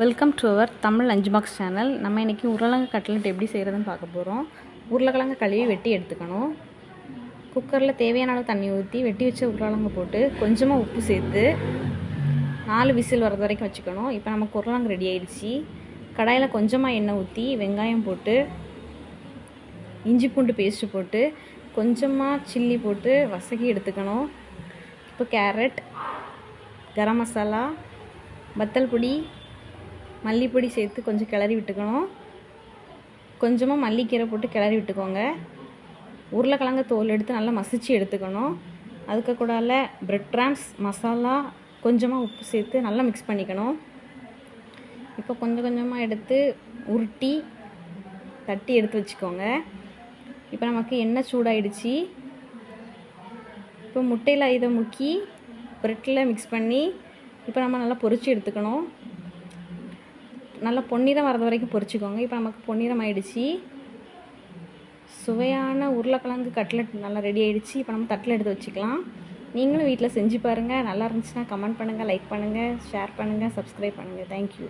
Welcome to our Tamil அஞ்சு box channel நம்ம இன்றைக்கி உருளைக்கிழங்கு கட்லட் எப்படி செய்கிறதுன்னு பார்க்க போகிறோம் உருளைக்கிழங்கு கழுவி வெட்டி எடுத்துக்கணும். குக்கரில் தேவையான அளவு தண்ணி ஊற்றி வெட்டி வச்ச உருளைக்கிழங்கு போட்டு கொஞ்சமாக உப்பு சேர்த்து நாலு விசில் வர்றது வரைக்கும் வச்சுக்கணும். இப்போ நமக்கு உருளைக்கிழங்கு ரெடி ஆயிடுச்சு. கடாயில் கொஞ்சமாக எண்ணெய் ஊற்றி வெங்காயம் போட்டு இஞ்சி பூண்டு பேஸ்ட்டு போட்டு கொஞ்சமாக சில்லி போட்டு வசக்கி எடுத்துக்கணும். இப்போ கேரட் கரம் மசாலா வத்தல் பொடி மல்லிப்பொடி சேர்த்து கொஞ்சம் கிளறி விட்டுக்கணும். கொஞ்சமாக மல்லிக்கீரை போட்டு கிளறி விட்டுக்கோங்க. உருளைக்கிழங்கு தோல் எடுத்து நல்லா மசிச்சு எடுத்துக்கணும். அதுக்கு கூடால பிரெட் க்ராம்ஸ் மசாலா கொஞ்சமாக உப்பு சேர்த்து நல்லா மிக்ஸ் பண்ணிக்கணும். இப்போ கொஞ்சம் கொஞ்சமாக எடுத்து உருட்டி தட்டி எடுத்து வச்சுக்கோங்க. இப்போ நமக்கு எண்ணெய் சூடாயிடுச்சு. இப்போ முட்டையில் இதை முக்கி ப்ரெட்டில் மிக்ஸ் பண்ணி இப்போ நம்ம நல்லா பொறிச்சு எடுத்துக்கணும். நல்லா பொன்னிறம் வரது வரைக்கும் பொரிச்சிக்கோங்க இப்போ நமக்கு பொன்னிறம் ஆயிடுச்சு சுவையான உருளைக்கிழங்கு கட்லெட் நல்லா ரெடி ஆயிடுச்சு. இப்போ நம்ம தட்டில் எடுத்து வச்சுக்கலாம். நீங்களும் வீட்டில் செஞ்சு பாருங்கள் நல்லா இருந்துச்சுன்னா கமெண்ட் பண்ணுங்கள் லைக் பண்ணுங்கள் ஷேர் பண்ணுங்கள் சப்ஸ்கிரைப் பண்ணுங்கள் தேங்க்யூ